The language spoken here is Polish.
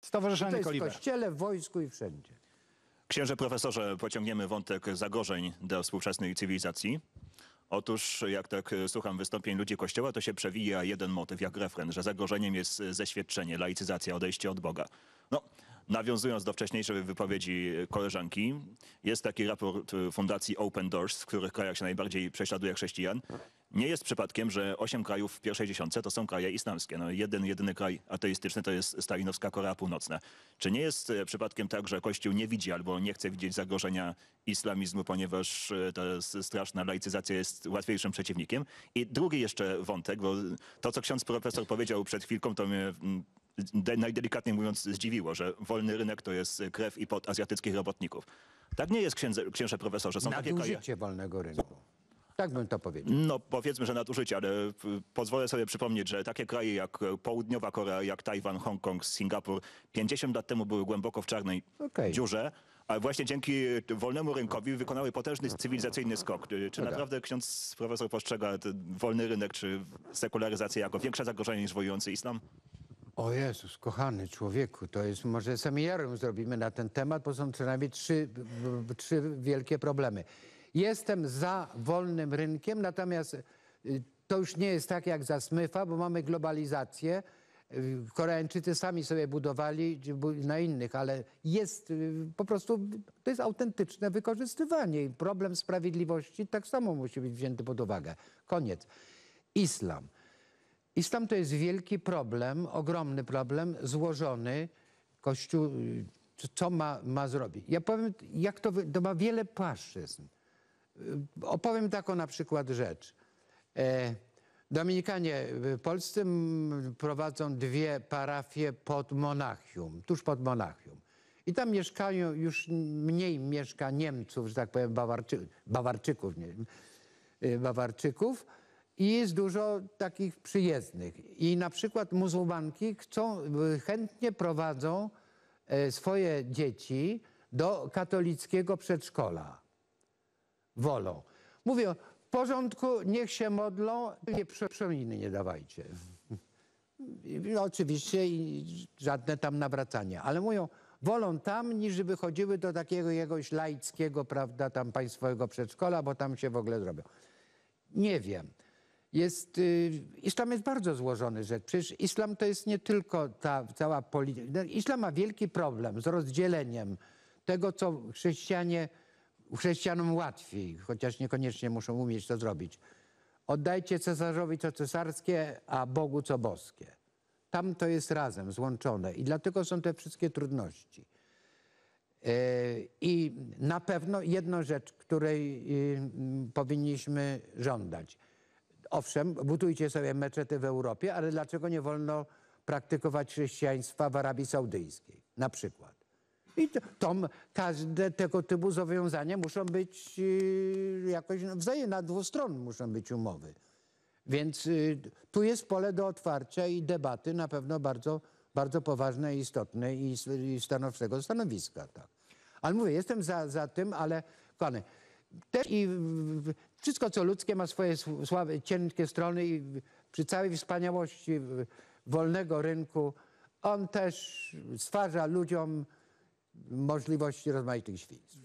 To Stowarzyszenie jest w kościele, w wojsku i wszędzie. Księże profesorze, pociągniemy wątek zagrożeń do współczesnej cywilizacji. Otóż, jak tak słucham wystąpień ludzi Kościoła, to się przewija jeden motyw, jak refren, że zagrożeniem jest zeświadczenie, laicyzacja, odejście od Boga. No, nawiązując do wcześniejszej wypowiedzi koleżanki, jest taki raport Fundacji Open Doors, w których krajach się najbardziej prześladuje chrześcijan. Nie jest przypadkiem, że osiem krajów w pierwszej dziesiątce to są kraje islamskie. No, jeden, jedyny kraj ateistyczny to jest Stalinowska Korea Północna. Czy nie jest e, przypadkiem tak, że Kościół nie widzi albo nie chce widzieć zagrożenia islamizmu, ponieważ e, ta straszna laicyzacja jest łatwiejszym przeciwnikiem? I drugi jeszcze wątek, bo to, co ksiądz profesor powiedział przed chwilką, to mnie mm, de- najdelikatniej mówiąc zdziwiło, że wolny rynek to jest krew i pot azjatyckich robotników. Tak nie jest, księdze, księże profesorze. Są takie kraje... Nadużycie wolnego rynku. Tak bym to powiedział. No powiedzmy, że nadużycie, ale p- pozwolę sobie przypomnieć, że takie kraje jak e, Południowa Korea, jak Tajwan, Hongkong, Singapur 50 lat temu były głęboko w czarnej Okej. dziurze, ale właśnie dzięki wolnemu rynkowi wykonały potężny cywilizacyjny skok. E, Czy naprawdę ksiądz profesor postrzega wolny rynek czy sekularyzację jako większe zagrożenie niż wojujący islam? O Jezus, kochany człowieku, to jest, może seminarium zrobimy na ten temat, bo są przynajmniej trzy, b- b- trzy wielkie problemy. Jestem za wolnym rynkiem, natomiast y, to już nie jest tak jak za Smyfa, bo mamy globalizację. Y, Koreańczycy sami sobie budowali bu- na innych, ale jest y, po prostu, to jest autentyczne wykorzystywanie i problem sprawiedliwości tak samo musi być wzięty pod uwagę. Koniec. Islam. Islam to jest wielki problem, ogromny problem, złożony. Kościół, y, co- ma, ma zrobić? Ja powiem, jak to, to ma wiele płaszczyzn. Y, Opowiem taką na przykład rzecz. E, Dominikanie y, polscy prowadzą dwie parafie pod Monachium, tuż pod Monachium. I tam mieszkają, już mniej mieszka Niemców, że tak powiem, Bawarczy, Bawarczyków, nie, y, Bawarczyków i jest dużo takich przyjezdnych. I na przykład muzułmanki chcą, chętnie prowadzą e, swoje dzieci do katolickiego przedszkola. Wolą. Mówią, w porządku, niech się modlą, nie przeminy nie dawajcie. I oczywiście i żadne tam nawracania, ale mówią, wolą tam, niż żeby chodziły do takiego jakiegoś laickiego, prawda, tam państwowego przedszkola, bo tam się w ogóle zrobią. Nie wiem. Jest, y, islam jest bardzo złożony rzecz. Przecież islam to jest nie tylko ta cała polityka. No, Islam ma wielki problem z rozdzieleniem tego, co chrześcijanie, chrześcijanom łatwiej, chociaż niekoniecznie muszą umieć to zrobić. Oddajcie cesarzowi co cesarskie, a Bogu co boskie. Tam to jest razem, złączone i dlatego są te wszystkie trudności. E, I na pewno jedną rzecz, której y, powinniśmy żądać. Owszem, budujcie sobie meczety w Europie, ale dlaczego nie wolno praktykować chrześcijaństwa w Arabii Saudyjskiej na przykład? I to, każde tego typu zobowiązania muszą być y, jakoś wzajemne, stron muszą być umowy. Więc y, tu jest pole do otwarcia i debaty na pewno bardzo, bardzo istotnej i, s- i stanowczego stanowiska. Tak. Ale mówię, jestem za, za tym, ale kochany, też i wszystko, co ludzkie, ma swoje sł- słabe, cienkie strony i przy całej wspaniałości wolnego rynku on też stwarza ludziom możliwości rozmaitych świństw.